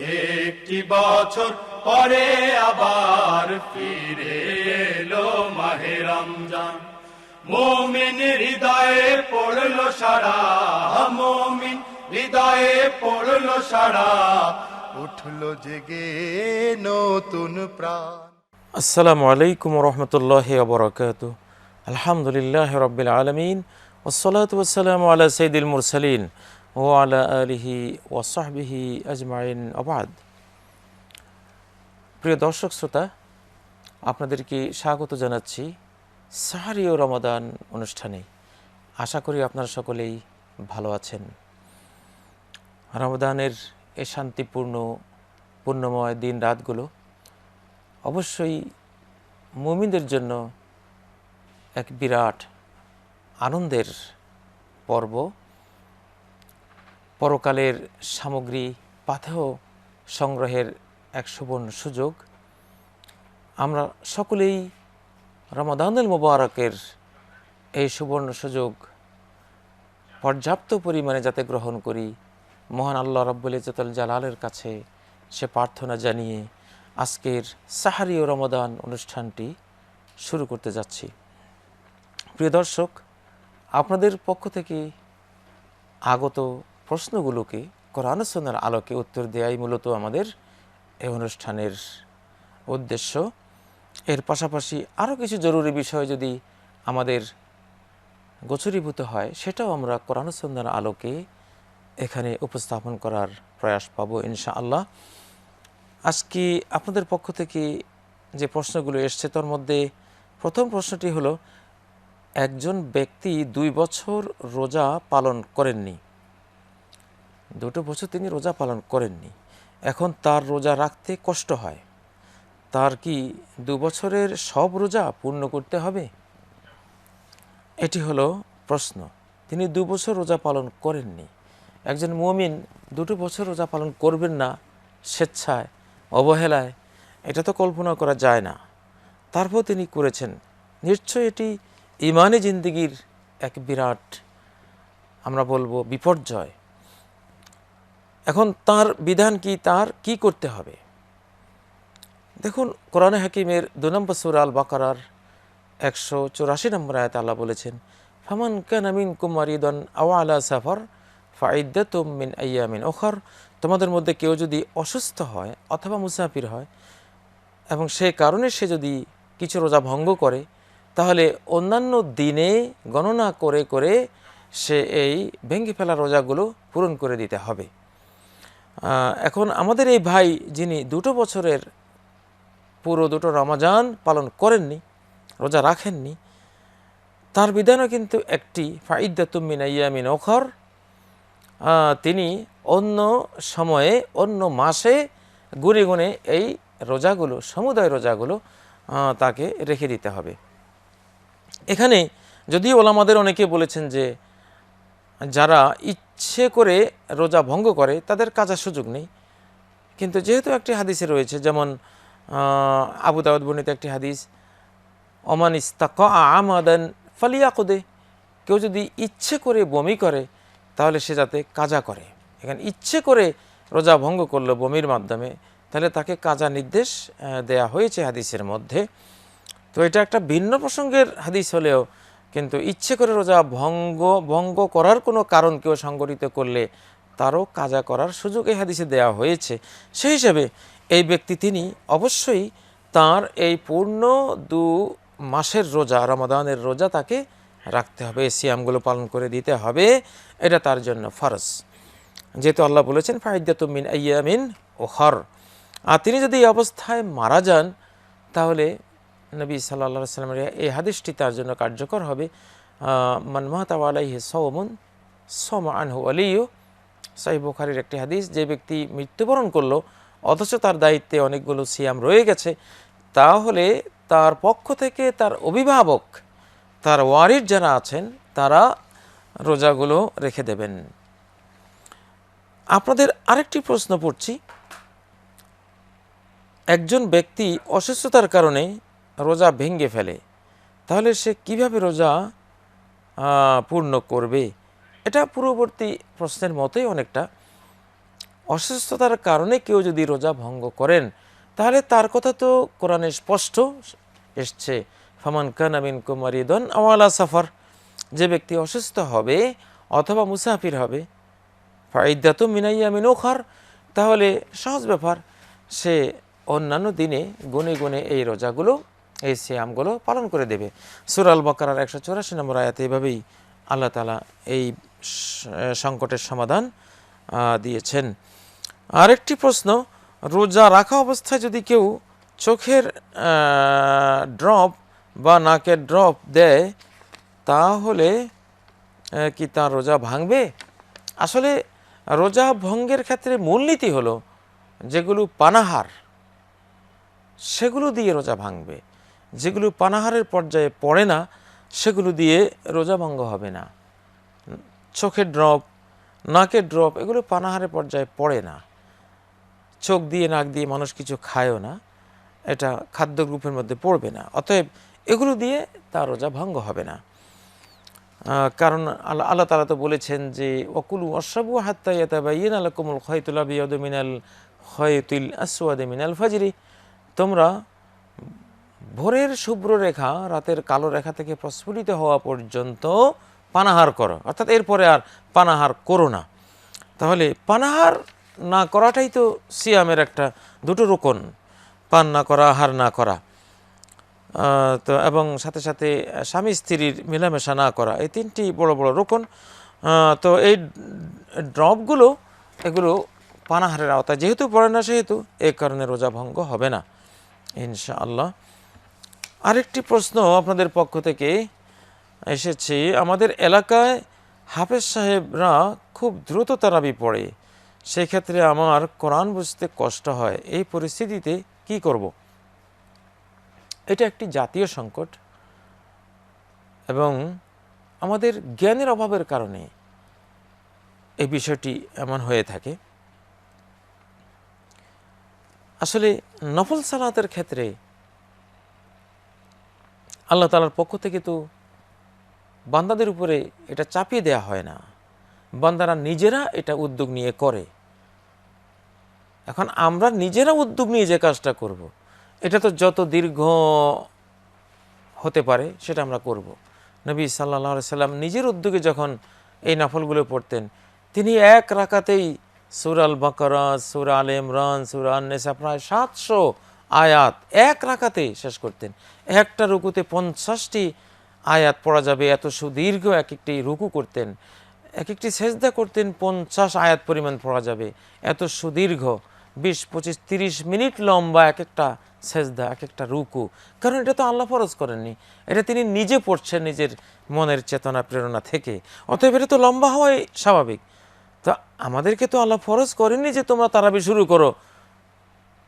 একটি বছর পরে আবার ফিরে এলো মাহে রমজান। মোমিন হৃদয়ে পড়ল সারা, মোমিন হৃদয়ে পড়ল সারা, উঠল জেগে নতুন প্রাণ। আসসালামু আলাইকুম রহমতুল্লাহ আবরকাত আলহামদুলিল্লাহ রবিল আলমিন ওসলাত ওসালাম আলা সঈদুল মুরসালিন। ও আলা আলিহি ওসাহবিহি আজমাইন আবাদ প্রিয় দর্শক শ্রোতা, আপনাদেরকে স্বাগত জানাচ্ছি সাহারি ও রমাদান অনুষ্ঠানে। আশা করি আপনারা সকলেই ভালো আছেন। রমাদানের এই শান্তিপূর্ণ পূর্ণময় দিন রাতগুলো অবশ্যই মুমিনদের জন্য এক বিরাট আনন্দের পর্ব। পরকালের সামগ্রী পাথেয় সংগ্রহের এক সুবর্ণ সুযোগ। আমরা সকলেই রমাদানুল মোবারকের এই সুবর্ণ সুযোগ পর্যাপ্ত পরিমাণে যাতে গ্রহণ করি। মহান আল্লাহ রব্বুল ইজতুল জালালের কাছে সে প্রার্থনা জানিয়ে আজকের সাহারি ও রমাদান অনুষ্ঠানটি শুরু করতে যাচ্ছি। প্রিয় দর্শক, আপনাদের পক্ষ থেকে আগত প্রশ্নগুলোকে কোরআনসনের আলোকে উত্তর দেওয়াই মূলত আমাদের এই অনুষ্ঠানের উদ্দেশ্য। এর পাশাপাশি আরও কিছু জরুরি বিষয় যদি আমাদের গোচরীভূত হয়, সেটাও আমরা কোরআনসন্ধান আলোকে এখানে উপস্থাপন করার প্রয়াস পাবো ইনশাআল্লাহ। আজকে আপনাদের পক্ষ থেকে যে প্রশ্নগুলো এসছে, তার মধ্যে প্রথম প্রশ্নটি হলো, একজন ব্যক্তি দুই বছর রোজা পালন করেননি। দুটো বছর তিনি রোজা পালন করেননি। এখন তার রোজা রাখতে কষ্ট হয়। তার কি দু বছরের সব রোজা পূর্ণ করতে হবে? এটি হলো প্রশ্ন। তিনি দু বছর রোজা পালন করেননি। একজন মুমিন দুটো বছর রোজা পালন করবেন না, স্বেচ্ছায়, অবহেলায়, এটা তো কল্পনা করা যায় না। তারপর তিনি করেছেন। নিশ্চয় এটি ইমানে জিন্দিগির এক বিরাট, আমরা বলব বিপর্যয়। এখন তার বিধান কি, তার কি করতে হবে? দেখুন, কোরআনে হাকিমের দু নম্বর সুর আল বাকারার একশো চৌরাশি নম্বর আয়াত আল্লাহ বলেছেন, ফামান কানামিন কুমারিদন আওয়ালা সাফর ফাইদ্দাতুম মিন আয়ামিন ওখর তোমাদের মধ্যে কেউ যদি অসুস্থ হয় অথবা মুসাফির হয় এবং সে কারণে সে যদি কিছু রোজা ভঙ্গ করে, তাহলে অন্যান্য দিনে গণনা করে করে সে এই ভেঙে ফেলা রোজাগুলো পূরণ করে দিতে হবে। এখন আমাদের এই ভাই যিনি দুটো বছরের পুরো দুটো রমাজান পালন করেননি, রোজা রাখেননি, তার বিধানও কিন্তু একটি ফাইদ্দাতুমিন ইয়ামিন ওখর তিনি অন্য সময়ে, অন্য মাসে গুনে গুনে এই রোজাগুলো, সমুদায় রোজাগুলো তাকে রেখে দিতে হবে। এখানে যদিও ওলামাদের অনেকে বলেছেন যে যারা ইচ্ছে করে রোজা ভঙ্গ করে, তাদের কাজার সুযোগ নেই। কিন্তু যেহেতু একটি হাদিসে রয়েছে, যেমন আবু দাউদ বর্ণিত একটি হাদিস অমান ইস্তাক আমাদান ফালিয়াকুদে কেউ যদি ইচ্ছে করে বমি করে, তাহলে সে যাতে কাজা করে। এখানে ইচ্ছে করে রোজা ভঙ্গ করল বমির মাধ্যমে, তাহলে তাকে কাজা নির্দেশ দেয়া হয়েছে হাদিসের মধ্যে। তো এটা একটা ভিন্ন প্রসঙ্গের হাদিস হলেও কিন্তু ইচ্ছে করে রোজা ভঙ্গ ভঙ্গ করার কোনো কারণ কেউ সংগঠিত করলে তারও কাজা করার সুযোগ এই হাদিসে দেওয়া হয়েছে। সেই হিসাবে এই ব্যক্তি তিনি অবশ্যই তার এই পূর্ণ দু মাসের রোজা, রমাদানের রোজা তাকে রাখতে হবে সিয়ামগুলো পালন করে দিতে হবে, এটা তার জন্য ফরজ। যেহেতু আল্লাহ বলেছেন ফাইদাতুমিন আয়ামিন ও হর আর তিনি যদি এই অবস্থায় মারা যান, তাহলে নবী সাল্লা সাল্লামের এই হাদিসটি তার জন্য কার্যকর হবে। মান মাহতাব আলাইহি সৌমুন সম আনহু আলিউ সাহিব বুখারির একটি হাদিস, যে ব্যক্তি মৃত্যুবরণ করল, অথচ তার দায়িত্বে অনেকগুলো সিয়াম রয়ে গেছে, তাহলে তার পক্ষ থেকে তার অভিভাবক, তার ওয়ারির যারা আছেন, তারা রোজাগুলো রেখে দেবেন। আপনাদের আরেকটি প্রশ্ন পড়ছি। একজন ব্যক্তি অসুস্থতার কারণে রোজা ভেঙে ফেলে, তাহলে সে কীভাবে রোজা পূর্ণ করবে? এটা পূর্ববর্তী প্রশ্নের মতোই অনেকটা। অসুস্থতার কারণে কেউ যদি রোজা ভঙ্গ করেন, তাহলে তার কথা তো কোরআনে স্পষ্ট এসছে। ফামান কানামিন কুমারিদন আওয়ালা সাফার। যে ব্যক্তি অসুস্থ হবে অথবা মুসাফির হবে ফাইদাত মিনাইয়া মিনোখার তাহলে সহজ ব্যাপার, সে অন্যান্য দিনে গুনে গুনে এই রোজাগুলো এই সিয়ামগুলো পালন করে দেবে। সুরাল বকারার একশো চৌরাশি নম্বর আয়াতে এভাবেই আল্লাহ তালা এই সংকটের সমাধান দিয়েছেন। আরেকটি প্রশ্ন, রোজা রাখা অবস্থায় যদি কেউ চোখের ড্রপ বা নাকের ড্রপ দেয়, তাহলে কি তার রোজা ভাঙবে? আসলে, রোজা ভঙ্গের ক্ষেত্রে মূলনীতি হলো, যেগুলো পানাহার, সেগুলো দিয়ে রোজা ভাঙবে। যেগুলো পানাহারের পর্যায়ে পড়ে না, সেগুলো দিয়ে রোজা ভঙ্গ হবে না। চোখের ড্রপ, নাকের ড্রপ, এগুলো পানাহারের পর্যায়ে পড়ে না। চোখ দিয়ে, নাক দিয়ে মানুষ কিছু খায়ও না, এটা খাদ্য গ্রুপের মধ্যে পড়বে না। অতএব এগুলো দিয়ে তার রোজা ভঙ্গ হবে না। কারণ আল্লাহ আল্লাহ তালা তো বলেছেন যে, ওকুলু অসাবু হাত্তা ইয়াতাবাইয়িন আলাকুমুল খয়তুল আবিয়াদু মিনাল খয়তুল আসওয়াদে মিনাল ফাজরি। তোমরা ভোরের শুভ্র রেখা রাতের কালো রেখা থেকে প্রস্ফুটিত হওয়া পর্যন্ত পানাহার করো। অর্থাৎ এরপরে আর পানাহার করো না। তাহলে পানাহার না করাটাই তো সিয়ামের একটা, দুটো রোকন, পান না করা, আহার না করা। তো এবং সাথে সাথে স্বামী স্ত্রীর মেলামেশা না করা, এই তিনটি বড় বড় রোকন। তো এই ড্রপগুলো, এগুলো পানাহারের আওতায়। যেহেতু পড়ে না, সেহেতু এই কারণে রোজা ভঙ্গ হবে না, ইনশাআল্লাহ। আরেকটি প্রশ্ন আপনাদের পক্ষ থেকে এসেছে। আমাদের এলাকায় হাফেজ সাহেবরা খুব দ্রুত তারাবি পড়ে। সেক্ষেত্রে আমার কোরআন বুঝতে কষ্ট হয়। এই পরিস্থিতিতে কি করব? এটা একটি জাতীয় সংকট এবং আমাদের জ্ঞানের অভাবের কারণে এই বিষয়টি এমন হয়ে থাকে। আসলে নফল সালাতের ক্ষেত্রে আল্লাহ তালার পক্ষ থেকে তো বান্দাদের উপরে এটা চাপিয়ে দেয়া হয় না বান্দারা নিজেরা এটা উদ্যোগ নিয়ে করে এখন আমরা নিজেরা উদ্যোগ নিয়ে যে কাজটা করব। এটা তো যত দীর্ঘ হতে পারে সেটা আমরা করব। নবী সাল্লাহ সাল্লাম নিজের উদ্যোগে যখন এই নফলগুলো পড়তেন, তিনি এক রাখাতেই সুর আল বাকরা সুর আল ইমরান সুর আন্নেসা প্রায় সাতশো আয়াত এক রাকাতেই শেষ করতেন। একটা রুকুতে পঞ্চাশটি আয়াত পড়া যাবে, এত সুদীর্ঘ এক একটি রুকু করতেন। এক একটি সেজদা করতেন, পঞ্চাশ আয়াত পরিমাণ পড়া যাবে। এত সুদীর্ঘ, বিশ, পঁচিশ, তিরিশ মিনিট লম্বা এক একটা সেজদা এক একটা রুকু। কারণ এটা তো আল্লাহ ফরজ করেননি। এটা তিনি নিজে পড়ছেন নিজের মনের চেতনা, প্রেরণা থেকে। অতএব এটা তো লম্বা হওয়াই স্বাভাবিক। তো আমাদেরকে তো আল্লাহ ফরজ করেননি যে তোমরা তারাবি শুরু করো।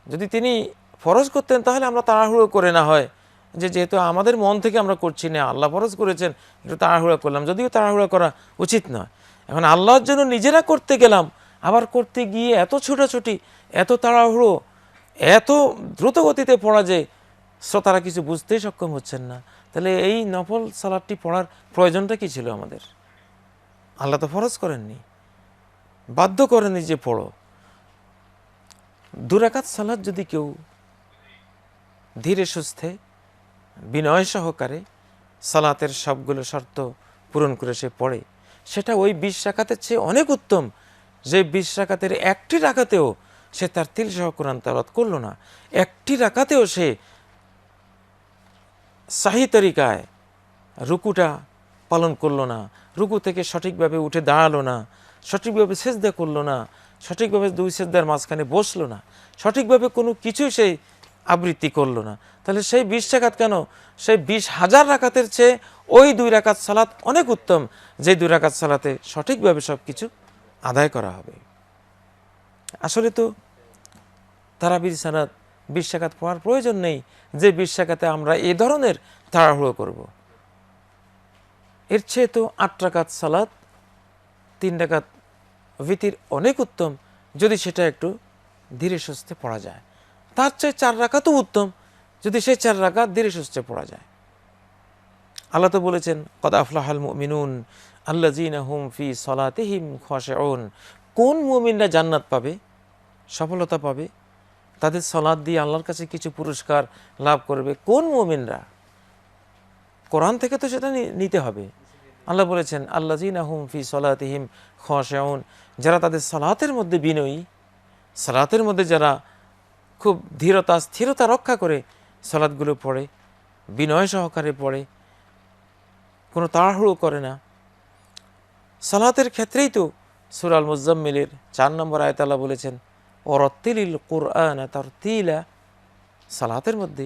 যদি তিনি ফরজ করতেন, তাহলে আমরা তাড়াহুড়ো করে না হয়। যে যেহেতু আমাদের মন থেকে আমরা করছি না, আল্লাহ ফরজ করেছেন, একটু তাড়াহুড়ো করলাম। যদিও তাড়াহুড়ো করা উচিত নয়। এখন আল্লাহর জন্য নিজেরা করতে গেলাম, আবার করতে গিয়ে এত ছোটাছুটি, এত তাড়াহুড়ো, এত দ্রুত গতিতে পড়া যে শ্রোতারা কিছু বুঝতেই সক্ষম হচ্ছেন না। তাহলে এই নফল সালাদটি পড়ার প্রয়োজনটা কি ছিল আমাদের? আল্লাহ তো ফরজ করেননি। বাধ্য করেননি যে পড়ো। দুরাকাত সালাদ যদি কেউ ধীরে সুস্থে, বিনয় সহকারে সালাতের সবগুলো শর্ত পূরণ করে সে পড়ে। সেটা ওই বিশ রাকাতের চেয়ে অনেক উত্তম। যে বিশ রাকাতের একটি রাকাতেও সে তার তিল সহ কোরআন তালাত করল না। একটি রাকাতেও সে সাহি তরিকায় রুকুটা পালন করল না। রুকু থেকে সঠিকভাবে উঠে দাঁড়াল না। সঠিকভাবে সেজদা করল না। সঠিকভাবে দুই সেজদার মাঝখানে বসল না। সঠিকভাবে কোনো কিছুই সেই আবৃত্তি করল না। তাহলে সেই বিশ রাকাত কেন? সেই বিশ হাজার রাকাতের চেয়ে ওই দুই রাকাত সালাত অনেক উত্তম, যে দুই রাকাত সালাতে সঠিকভাবে সব কিছু আদায় করা হবে। আসলে তো তারাবির সালাত বিশ রাকাত পড়ার প্রয়োজন নেই যে বিশ রাকাতে আমরা এ ধরনের তাড়াহুড়ো করব। এর চেয়ে তো আট রাকাত সালাত, তিন রাকাত ভিতির অনেক উত্তম, যদি সেটা একটু ধীরে সুস্থে পড়া যায়। তার চেয়ে চার রাকাতও উত্তম। যদি সেই চার রাকাত ধীরে সুস্থে পড়া যায়। আল্লাহ তো বলেছেন, কদ আফলাহাল মুমিনুন আল্লাযীনা হুম ফি সলাতিহিম খাশিউন। কোন মুমিনরা জান্নাত পাবে? সফলতা পাবে? তাদের সলাদ দিয়ে আল্লাহর কাছে কিছু পুরস্কার লাভ করবে? কোন মোমিনরা? কোরআন থেকে তো সেটা নিতে হবে। আল্লাহ বলেছেন আল্লাহ হুম ফি সলাতিহিম খাউন যারা তাদের সলাতের মধ্যে বিনয়ী, সালাতের মধ্যে যারা খুব ধীরতা, স্থিরতা রক্ষা করে সালাদগুলো পড়ে, বিনয় সহকারে পড়ে, কোনো তাড়াহুড়ো করে না। সালাতের ক্ষেত্রেই তো সুরাল মুজাম্মিলের চার নম্বর আয়তাল্লাহ বলেছেন অরত্তিলিল কোরআন তার তিলা সালাতের মধ্যে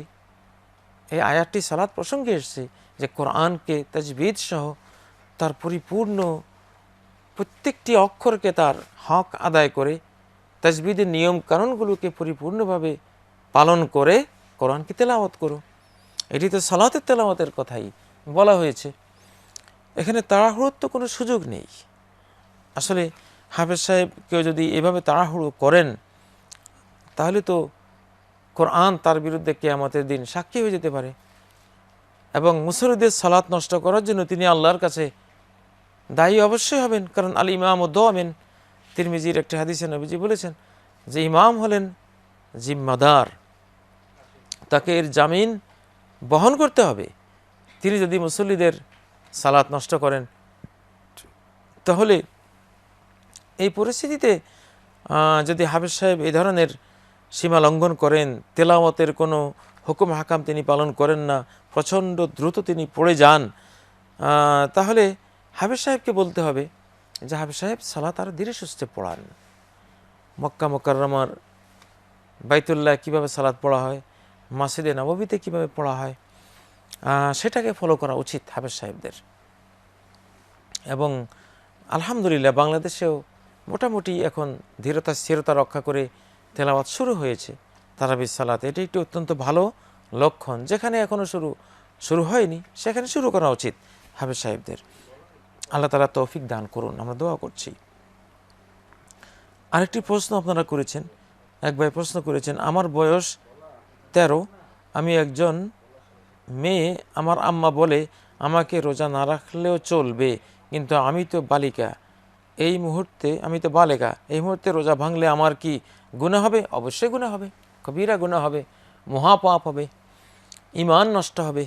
এই আয়াতটি সালাত প্রসঙ্গে এসছে যে কোরআনকে তাজবিদ সহ তার পরিপূর্ণ প্রত্যেকটি অক্ষরকে তার হক আদায় করে তাজবিদের নিয়ম কানুনগুলোকে পরিপূর্ণভাবে পালন করে কোরআনকে তেলাওয়াত করো। এটি তো সালাতের তেলাওয়াতের কথাই বলা হয়েছে। এখানে তাড়াহুড়োর তো কোনো সুযোগ নেই। আসলে হাফেজ সাহেব কেউ যদি এভাবে তাড়াহুড়ো করেন, তাহলে তো কোরআন তার বিরুদ্ধে কেয়ামতের দিন সাক্ষী হয়ে যেতে পারে। এবং মুসরিদের সালাত নষ্ট করার জন্য তিনি আল্লাহর কাছে দায়ী অবশ্যই হবেন, কারণ আল ইমাম ও দোয়ামেন তিরমিজির একটি হাদিসে নবীজি বলেছেন যে ইমাম হলেন জিম্মাদার। তাকে এর জামিন বহন করতে হবে। তিনি যদি মুসল্লিদের সালাত নষ্ট করেন, তাহলে এই পরিস্থিতিতে যদি হাফিজ সাহেব এই ধরনের সীমা লঙ্ঘন করেন, তেলাওয়াতের কোনো হুকুম হাকাম তিনি পালন করেন না, প্রচণ্ড দ্রুত তিনি পড়ে যান তাহলে হাফিজ সাহেবকে বলতে হবে যে হাফিজ সাহেব সালাত আরও ধীরে সুস্থে পড়ান। মক্কা মক্কাররমার বাইতুল্লাহ কীভাবে সালাত পড়া হয় মাসিদে নববীতে কীভাবে পড়া হয় সেটাকে ফলো করা উচিত হাফেজ সাহেবদের। এবং আলহামদুলিল্লাহ বাংলাদেশেও মোটামুটি এখন ধীরতা, স্থিরতা রক্ষা করে তেলাওয়াত শুরু হয়েছে, তারাবির সালাত। এটি একটি অত্যন্ত ভালো লক্ষণ। যেখানে এখনও শুরু শুরু হয়নি, সেখানে শুরু করা উচিত হাফেজ সাহেবদের। আল্লাহ তালা তৌফিক দান করুন, আমরা দোয়া করছি। আরেকটি প্রশ্ন আপনারা করেছেন এক ভাই প্রশ্ন করেছেন, আমার বয়স তেরো, আমি একজন মেয়ে, আমার আম্মা বলে, আমাকে রোজা না রাখলেও চলবে, কিন্তু আমি তো বালিকা। এই মুহূর্তে আমি তো বালিকা, এই মুহূর্তে রোজা ভাঙলে আমার কি গুণা হবে? অবশ্যই গুণা হবে, কবিরা গুণা হবে, মহাপাপ হবে ইমান নষ্ট হবে।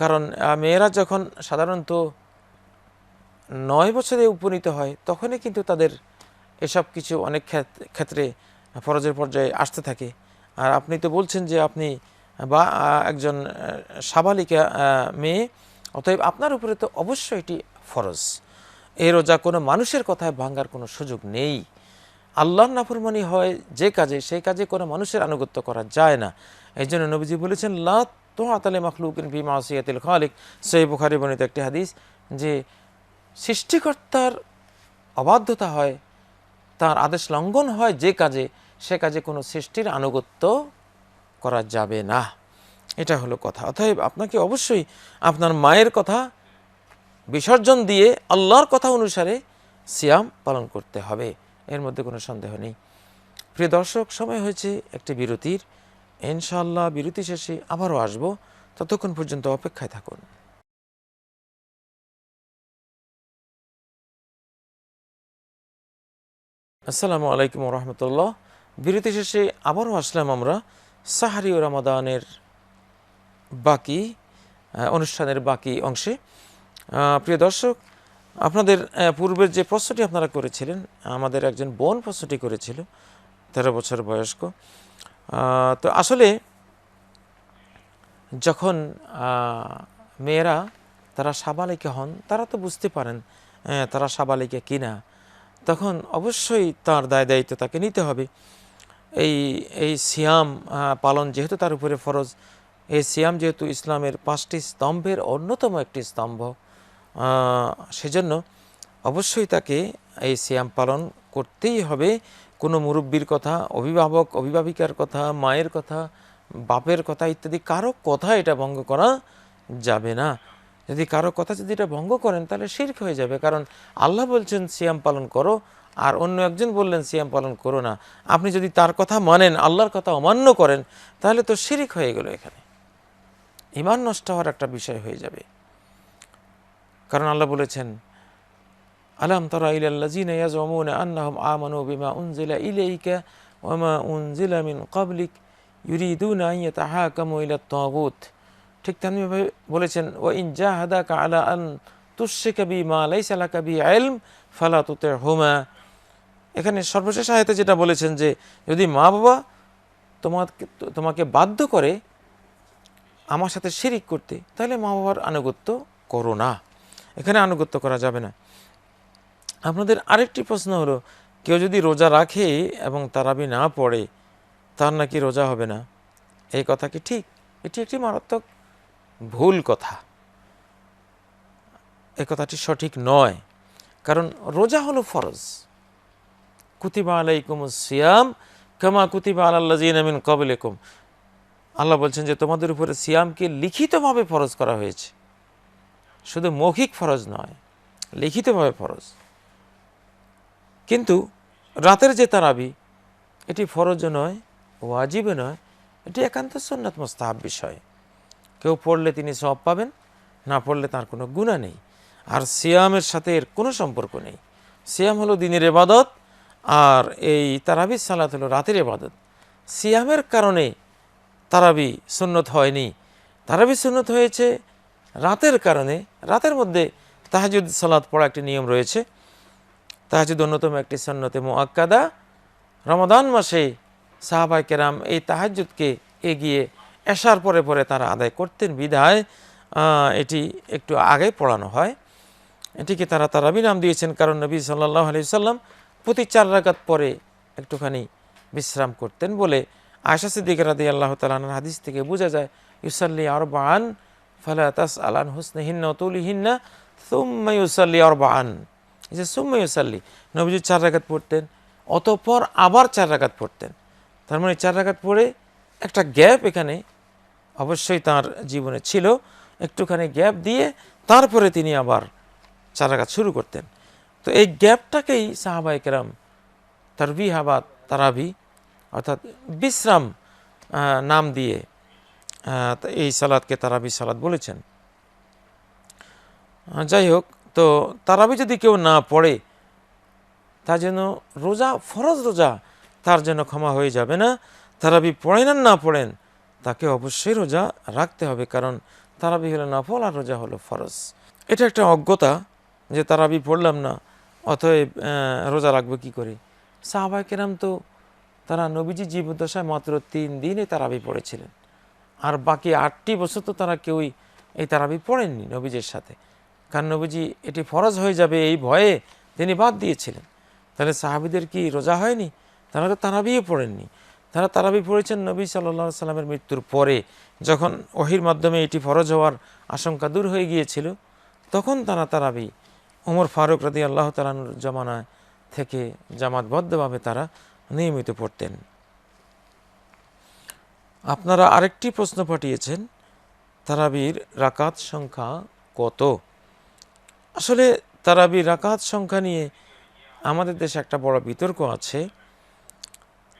কারণ মেয়েরা যখন সাধারণত নয় বছরে উপনীত হয়, তখনই কিন্তু তাদের এসব কিছু অনেক ক্ষেত- ক্ষেত্রে ফরজের পর্যায়ে আসতে থাকে। আর আপনি তো বলছেন যে আপনি বা একজন সাবালিকা মেয়ে, অতএব আপনার উপরে তো অবশ্যই এটি ফরজ। এই রোজা কোনো মানুষের কথায় ভাঙ্গার কোনো সুযোগ নেই। আল্লাহর নাফরমানি হয় যে কাজে, সেই কাজে কোনো মানুষের আনুগত্য করা যায় না। এই জন্য নবীজি বলেছেন, লা তো আতালে মখলুকিন ভি মাসিয়াতিল খালিক। সেই বুখারি বর্ণিত একটি হাদিস যে সৃষ্টিকর্তার অবাধ্যতা হয়, তার আদেশ লঙ্ঘন হয় যে কাজে, সে কাজে কোনো সৃষ্টির আনুগত্য করা যাবে না। এটা হলো কথা। অতএব আপনাকে অবশ্যই আপনার মায়ের কথা বিসর্জন দিয়ে আল্লাহর কথা অনুসারে সিয়াম পালন করতে হবে। এর মধ্যে কোনো সন্দেহ নেই। প্রিয় দর্শক, সময় হয়েছে একটি বিরতির। ইনশাআল্লাহ বিরতি শেষে আবারও আসব। ততক্ষণ পর্যন্ত অপেক্ষায় থাকুন। আসসালামু আলাইকুম রহমতুল্লাহ। বিরতি শেষে আবারও আসলাম আমরা সাহারি ও রমাদানের বাকি অনুষ্ঠানের বাকি অংশে। প্রিয় দর্শক, আপনাদের পূর্বের যে প্রশ্নটি আপনারা করেছিলেন, আমাদের একজন বোন প্রশ্নটি করেছিল, তেরো বছর বয়স্ক। তো আসলে যখন মেয়েরা তারা সাবালিকা হন, তারা তো বুঝতে পারেন তারা সাবালিকা কিনা। তখন অবশ্যই তার দায় দায়িত্ব তাকে নিতে হবে। এই এই সিয়াম পালন যেহেতু তার উপরে ফরজ, এই সিয়াম যেহেতু ইসলামের পাঁচটি স্তম্ভের অন্যতম একটি স্তম্ভ সেজন্য অবশ্যই তাকে এই সিয়াম পালন করতেই হবে। কোনো মুরব্বীর কথা, অভিভাবক, অভিভাবিকার কথা, মায়ের কথা, বাপের কথা ইত্যাদি কারও কথা এটা ভঙ্গ করা যাবে না। যদি কারও কথা যদি এটা ভঙ্গ করেন, তাহলে শির্ক হয়ে যাবে। কারণ আল্লাহ বলছেন, সিয়াম পালন করো। আর অন্য একজন বললেন, সিয়াম পালন করো না। আপনি যদি তার কথা মানেন, আল্লাহর কথা অমান্য করেন, তাহলে তো শিরিক হয়ে গেল এখানে। ইমান নষ্ট হওয়ার একটা বিষয় হয়ে যাবে। কারণ আল্লাহ বলেছেন, আলাম তারা ইউরিদুনা আন ইয়াতাহাকামু তাগুত ঠিক তেমনিভাবে বলেছেন ও ইন জাহাদাকা আলা আন তুশরিকা বিমা লাইসা লাকা বি ইলম ফালা তুতি'হুমা। এখানে সর্বশেষ আয়াতে যেটা বলেছেন যে, যদি মা বাবা তোমাকে তোমাকে বাধ্য করে আমার সাথে শিরিক করতে, তাহলে মা বাবার আনুগত্য করো না। এখানে আনুগত্য করা যাবে না। আপনাদের আরেকটি প্রশ্ন হলো, কেউ যদি রোজা রাখে এবং তারাবি না পড়ে, তার নাকি রোজা হবে না? এই কথা কি ঠিক? এটি একটি মারাত্মক ভুল কথা। এ কথাটি সঠিক নয়, কারণ রোজা হলো ফরজ। কুতিবা আলাইকুম সিয়াম কামা কুতিবা আল্লাহ মিন কবলেকুম আল্লাহ বলছেন যে, তোমাদের উপরে সিয়ামকে লিখিতভাবে ফরজ করা হয়েছে। শুধু মৌখিক ফরজ নয়, লিখিতভাবে ফরজ। কিন্তু রাতের যে তারাবি, এটি ফরজও নয়, ওয়াজিবও নয়, এটি একান্ত সন্ন্যত মোস্তাহাব বিষয়। কেউ পড়লে তিনি সব পাবেন, না পড়লে তার কোনো গুণা নেই। আর সিয়ামের সাথে এর কোনো সম্পর্ক নেই। সিয়াম হলো দিনের এবাদত আর এই তারাবি সালাত হলো রাতের এবাদত সিয়ামের কারণে তারাবি সুন্নত হয়নি। তারাবি সুন্নত হয়েছে রাতের কারণে। রাতের মধ্যে তাহাজুদ সালাত পড়া একটি নিয়ম রয়েছে। তাহাজুদ অন্যতম একটি সন্নতে মোয়াক্কাদা রমাদান মাসে সাহাবাই কেরাম এই তাহাজুদকে এগিয়ে এশার পরে পরে তারা আদায় করতেন বিধায় এটি একটু আগে পড়ানো হয়। এটিকে তারা তারাবি নাম দিয়েছেন কারণ নবী সাল্লাহ আলি সাল্লাম প্রতি চার রাকাত পরে একটুখানি বিশ্রাম করতেন বলে আশা সিদ্দিক রাদি আল্লাহ তালার হাদিস থেকে বোঝা যায়, ইউসাল্লি আরবান ফালা তাস আলান হুসনেহিন্না তুলিহিন্না সুম্মা ইউসাল্লি আরবান এই যে সুম্মা ইউসাল্লি, নবীজি চার রাকাত পড়তেন, অতঃপর আবার চার রাকাত পড়তেন। তার মানে চার রাকাত পড়ে একটা গ্যাপ এখানে অবশ্যই তার জীবনে ছিল। একটুখানি গ্যাপ দিয়ে তারপরে তিনি আবার চার রাকাত শুরু করতেন। তো এই গ্যাপটাকেই সাহাবাই কেরাম তারবি হাবাদ তারাবি অর্থাৎ বিশ্রাম নাম দিয়ে তা এই সালাদকে তারাবি সালাদ বলেছেন। যাই হোক, তো তারাবি যদি কেউ না পড়ে, তার জন্য রোজা, ফরজ রোজা তার জন্য ক্ষমা হয়ে যাবে না। তারাবি পড়েন আর না পড়েন তাকে অবশ্যই রোজা রাখতে হবে, কারণ তারাবি হলো নফল আর রোজা হলো ফরজ। এটা একটা অজ্ঞতা যে তারাবি পড়লাম না, অতএব রোজা রাখব কি করে? সাহাবাই কেরাম তো তারা নবীজি জীবদ্দশায় মাত্র তিন দিনে তারাবি পড়েছিলেন। আর বাকি আটটি বছর তো তারা কেউই এই তারাবি পড়েননি নবীজির সাথে। কারণ নবীজি এটি ফরজ হয়ে যাবে এই ভয়ে তিনি বাদ দিয়েছিলেন। তাহলে সাহাবিদের কি রোজা হয়নি? তারা তো তারাবিও পড়েননি। তারা তারাবি পড়েছেন নবী সাল্লা সাল্লামের মৃত্যুর পরে। যখন ওহির মাধ্যমে এটি ফরজ হওয়ার আশঙ্কা দূর হয়ে গিয়েছিল, তখন তারা তারাবি। ওমর ফারুক রাদি আল্লাহ তালানুর জমানায় থেকে জামাতবদ্ধভাবে তারা নিয়মিত পড়তেন। আপনারা আরেকটি প্রশ্ন পাঠিয়েছেন, তারাবির রাকাত সংখ্যা কত? আসলে তারাবির রাকাত সংখ্যা নিয়ে আমাদের দেশে একটা বড় বিতর্ক আছে।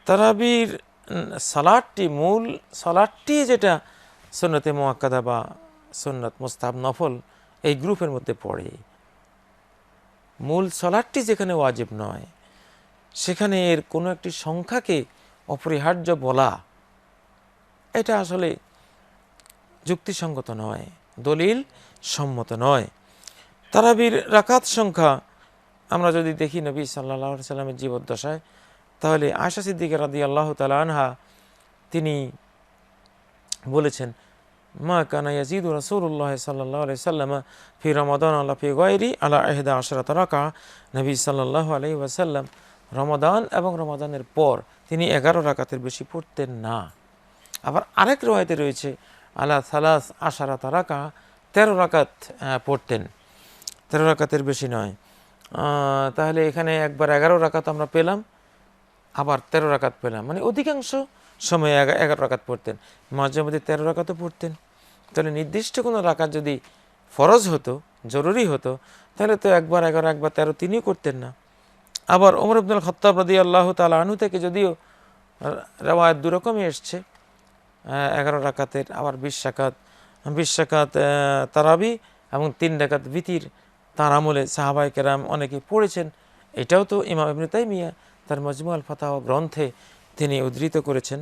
তারাবির উম, সালাদটি মূল সালাদটি যেটা সন্নতে মোয়াক্কাদা বা সন্নত মোস্তাব নফল এই গ্রুপের মধ্যে পড়ে। মূল সলাদটি যেখানে ওয়াজিব নয় সেখানে এর কোনো একটি সংখ্যাকে অপরিহার্য বলা এটা আসলে যুক্তিসঙ্গত নয় দলিল সম্মত নয়। তারাবির রাকাত সংখ্যা আমরা যদি দেখি নবী সাল্লাহ সাল্লামের জীবদ্দশায় তাহলে আয়সা সিদ্দিকে রাদি আল্লাহ তালা আনহা তিনি বলেছেন, মা কানা ইয়াজিদু রাসূলুল্লাহ সাল্লাল্লাহু আলাইহি সাল্লাম ফি রমাদান আল্লাহ ফি গায়রি আলা ইহদা আশরাত রাকা নবী সাল্লাল্লাহু আলাইহি ওয়াসাল্লাম রমাদান এবং রমাদানের পর তিনি এগারো রাকাতের বেশি পড়তেন না। আবার আরেক রয়েতে রয়েছে, আলা সালাস আশারাত রাকা তেরো রাকাত পড়তেন। তেরো রাকাতের বেশি নয়। তাহলে এখানে একবার এগারো রাকাত আমরা পেলাম। আবার তেরো রাকাত পেলাম মানে অধিকাংশ সময় এগা- এগারো রাকাত পড়তেন। মাঝে মধ্যে তেরো রাকাতও পড়তেন। তাহলে নির্দিষ্ট কোনো রাকাত যদি ফরজ হতো, জরুরি হতো, তাহলে তো একবার এগারো, একবার তেরো তিনিও করতেন না। আবার ওমর আব্দুল খত্তাব রদি আল্লাহ তালা আনু থেকে যদিও রেওয়ায়ত দুরকমই এসছে এগারো রাকাতের আবার বিশ রাকাত বিশ রাকাত তারাবি এবং তিন রাকাত ভিতির তার আমলে সাহাবাই কেরাম অনেকে পড়েছেন। এটাও তো ইমাম ইবনে তাইমিয়া তার মজমু আল ফাতাওয়া গ্রন্থে তিনি উদ্ধৃত করেছেন।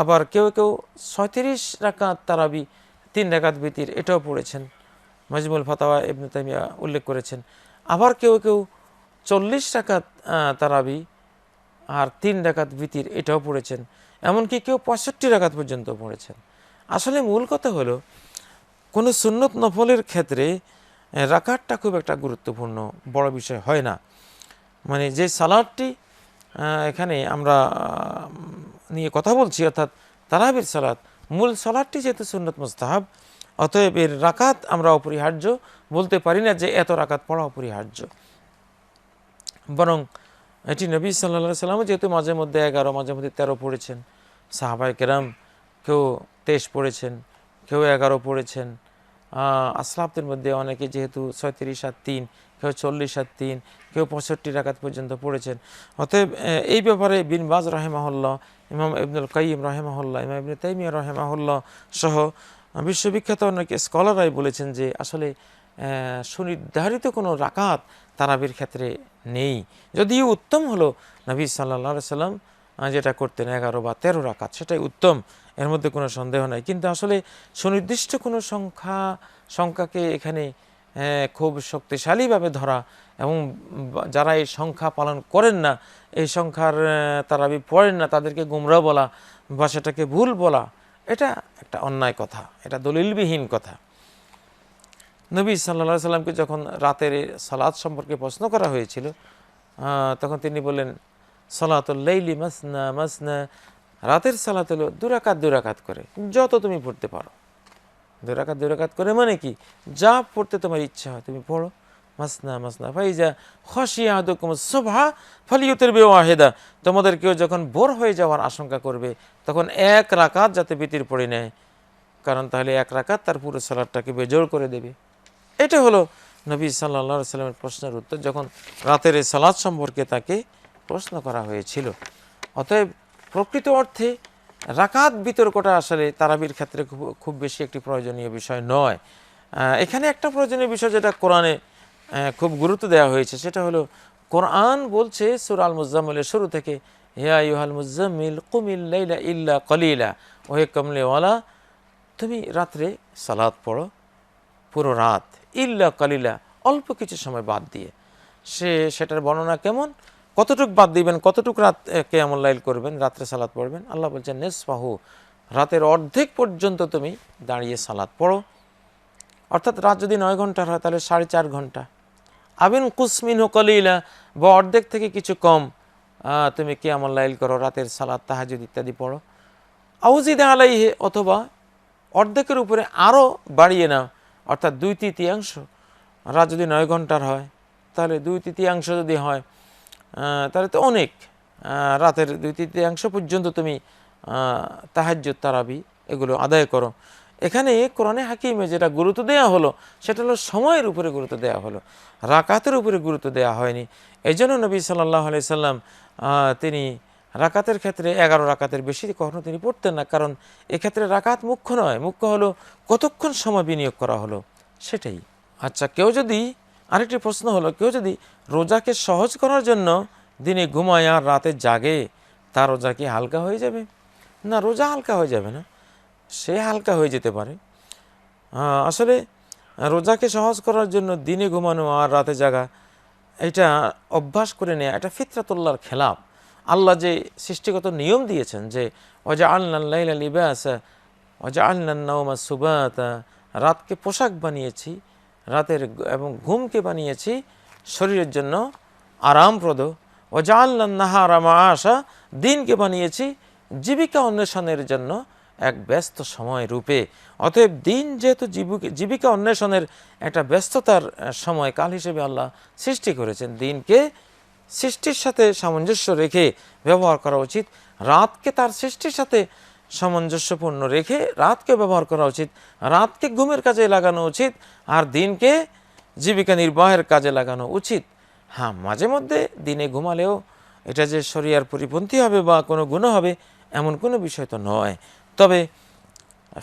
আবার কেউ কেউ ছয়ত্রিশ রাকাত তারাবি, তিন রাকাত বিতির এটাও পড়েছেন। মজমুল ফাতাওয়া ইবনে তাইমিয়া উল্লেখ করেছেন। আবার কেউ কেউ চল্লিশ রাকাত তারাবি আর তিন রাকাত বিতির এটাও পড়েছেন। এমনকি কেউ পঁয়ষট্টি রাকাত পর্যন্ত পড়েছেন। আসলে মূল কথা হলো, কোনো সুন্নত নফলের ক্ষেত্রে রাকাতটা খুব একটা গুরুত্বপূর্ণ, বড় বিষয় হয় না। মানে যে সালাদটি এখানে আমরা নিয়ে কথা বলছি, অর্থাৎ তারাবির সালাদ। মূল সালাদটি যেহেতু সুন্নত মুস্তাহাব, অতএব এর রাকাত আমরা অপরিহার্য বলতে পারি না যে এত রাকাত পড়া অপরিহার্য। বরং এটি নবী সাল্লা সাল্লাম যেহেতু মাঝে মধ্যে এগারো, মাঝে মধ্যে তেরো পড়েছেন সাহাবাই কেরাম কেউ তেইশ পড়েছেন, কেউ এগারো পড়েছেন আসলাফদের মধ্যে অনেকে যেহেতু ছয়ত্রিশ আর তিন কেউ চল্লিশ আর তিন, কেউ পঁয়ষট্টি রাকাত পর্যন্ত পড়েছেন। অতএব এই ব্যাপারে বিন বাজ রাহেমাহুল্লাহ, ইমাম ইবনুল কাইম রাহেমাহুল্লাহ, ইমাম ইবনে তাইমিয়া রাহেমাহুল্লাহ সহ বিশ্ববিখ্যাত অনেক স্কলাররাই বলেছেন যে আসলে সুনির্ধারিত কোনো রাকাত তারাবির ক্ষেত্রে নেই। যদিও উত্তম হলো নবী সাল্লা সাল্লাম যেটা করতেন এগারো বা তেরো রাকাত, সেটাই উত্তম, এর মধ্যে কোনো সন্দেহ নাই। কিন্তু আসলে সুনির্দিষ্ট কোনো সংখ্যা, সংখ্যাকে এখানে খুব শক্তিশালীভাবে ধরা এবং যারা এই সংখ্যা পালন করেন না, এই সংখ্যার তারাবি পড়েন না, তাদেরকে গুমরা বলা বা সেটাকে ভুল বলা, এটা একটা অন্যায় কথা, এটা দলিলবিহীন কথা। নবী সাল্লা সাল্লামকে যখন রাতের সালাদ সম্পর্কে প্রশ্ন করা হয়েছিল তখন তিনি বললেন সালাতুল্লাইলি মাসনা মাসনা। রাতের সালাত হলো দুরাকাত দুরাকাত করে, যত তুমি পড়তে পারো। দুরাকাত দুরাকাত করে মানে কি? যা পড়তে তোমার ইচ্ছা হয়, তুমি পড়ো। মাসনা মাসনা। ফাইজা খসিয়া আদকুম সুবহা ফালিয়তের বেওয়াহেদা তোমাদের কেউ যখন বোর হয়ে যাওয়ার আশঙ্কা করবে, তখন এক রাকাত যাতে বিতির পড়ে নেয়। কারণ তাহলে এক রাকাত তার পুরো সালাদটাকে বেজোড় করে দেবে। এটা হলো নবী সাল্লা সাল্লামের প্রশ্নের উত্তর। যখন রাতের এই সালাদ সম্পর্কে তাকে প্রশ্ন করা হয়েছিল। অতএব প্রকৃত অর্থে রাকাত বিতর্কটা আসলে তারাবির ক্ষেত্রে খুব বেশি একটি প্রয়োজনীয় বিষয় নয়। এখানে একটা প্রয়োজনীয় বিষয় যেটা কোরআনে খুব গুরুত্ব দেওয়া হয়েছে, সেটা হলো কোরআন বলছে সুর আল মুজাম্মিলের শুরু থেকে হিয়া ইউহাল মুজাম্মিল কুমিল লাইলা ইল্লা কলিলা, ওহে কমলেওয়ালা, তুমি রাত্রে সালাদ পড়ো, পুরো রাত ইল্লা কলিলা, অল্প কিছু সময় বাদ দিয়ে। সে, সেটার বর্ণনা কেমন? কতটুক বাদ দিবেন, কতটুক রাত কেয়ামুল লাইল করবেন, রাত্রে সালাদ পড়বেন? আল্লাহ বলছেন, নেসফাহু, রাতের অর্ধেক পর্যন্ত তুমি দাঁড়িয়ে সালাদ পড়ো। অর্থাৎ রাত যদি নয় ঘণ্টার হয়, তাহলে সাড়ে চার ঘণ্টা। আবিন কুসমিন কলিলা, বা অর্ধেক থেকে কিছু কম তুমি কেয়ামুল লাইল করো, রাতের সালাদ তাহাজুদ ইত্যাদি পড়ো। আউজিদে আলাইহে, অথবা অর্ধেকের উপরে আরও বাড়িয়ে নাও, অর্থাৎ দুই তৃতীয়াংশ। রাত যদি নয় ঘণ্টার হয়, তাহলে দুই তৃতীয়াংশ যদি হয় তাহলে তো অনেক। রাতের দুই তৃতীয়াংশ পর্যন্ত তুমি তাহাজ্জুদ, তারাবি এগুলো আদায় করো। এখানে কোরআনে হাকিমে যেটা গুরুত্ব দেওয়া হলো, সেটা হলো সময়ের উপরে গুরুত্ব দেওয়া হলো। রাকাতের উপরে গুরুত্ব দেওয়া হয়নি। এই জন্য নবী সাল্লাহ আলি সাল্লাম তিনি রাকাতের ক্ষেত্রে এগারো রাকাতের বেশি কখনো তিনি পড়তেন না, কারণ এক্ষেত্রে রাকাত মুখ্য নয়। মুখ্য হলো কতক্ষণ সময় বিনিয়োগ করা হলো, সেটাই। আচ্ছা কেউ যদি আরেকটি প্রশ্ন হলো, কেউ যদি রোজাকে সহজ করার জন্য দিনে ঘুমায় আর রাতে জাগে তার রোজা কি হালকা হয়ে যাবে? না, রোজা হালকা হয়ে যাবে না, সে হালকা হয়ে যেতে পারে। আসলে রোজাকে সহজ করার জন্য দিনে ঘুমানো আর রাতে জাগা, এটা অভ্যাস করে নেওয়া এটা ফিতরাতুল্লাহর খেলাফ আল্লাহ যে সৃষ্টিগত নিয়ম দিয়েছেন যে অজা আল্লাহ লিবাসা অজা আল্লাহ সুবাতা রাতকে পোশাক বানিয়েছি রাতের এবং ঘুমকে বানিয়েছি শরীরের জন্য আরামপ্রদ। অজা আল্লাহ নাহারামা আশা দিনকে বানিয়েছি জীবিকা অন্বেষণের জন্য এক ব্যস্ত সময় রূপে। অতএব দিন যেহেতু জীবিকা অন্বেষণের একটা ব্যস্ততার সময়, কাল হিসেবে আল্লাহ সৃষ্টি করেছেন। দিনকে সৃষ্টির সাথে সামঞ্জস্য রেখে ব্যবহার করা উচিত। রাতকে তার সৃষ্টির সাথে সামঞ্জস্যপূর্ণ রেখে রাতকে ব্যবহার করা উচিত। রাতকে ঘুমের কাজে লাগানো উচিত আর দিনকে জীবিকা নির্বাহের কাজে লাগানো উচিত। হ্যাঁ মাঝে মধ্যে দিনে ঘুমালেও এটা যে শরিয়ার পরিপন্থী হবে বা কোনো গুণ হবে এমন কোনো বিষয় তো নয়। তবে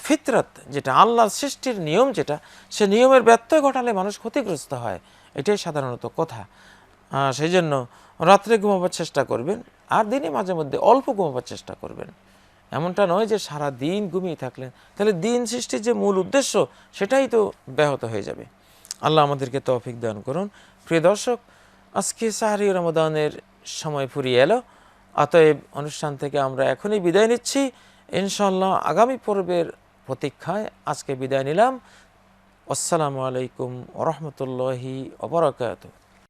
ফিতরত যেটা আল্লাহর সৃষ্টির নিয়ম যেটা, সে নিয়মের ব্যত্যয় ঘটালে মানুষ ক্ষতিগ্রস্ত হয়। এটাই সাধারণত কথা। সেই জন্য রাত্রে ঘুমাবার চেষ্টা করবেন আর দিনে মাঝে মধ্যে অল্প ঘুমাবার চেষ্টা করবেন। এমনটা নয় যে সারা দিন ঘুমিয়ে থাকলেন। তাহলে দিন সৃষ্টির যে মূল উদ্দেশ্য, সেটাই তো ব্যাহত হয়ে যাবে। আল্লাহ আমাদেরকে তৌফিক দান করুন। প্রিয় দর্শক, আজকে সাহারি রমদানের সময় ফুরিয়ে এলো। অতএব অনুষ্ঠান থেকে আমরা এখনই বিদায় নিচ্ছি। ইনশাল্লাহ আগামী পর্বের প্রতীক্ষায় আজকে বিদায় নিলাম। আসসালামু আলাইকুম ওরহমতুল্লাহি ওবরাকাতুহ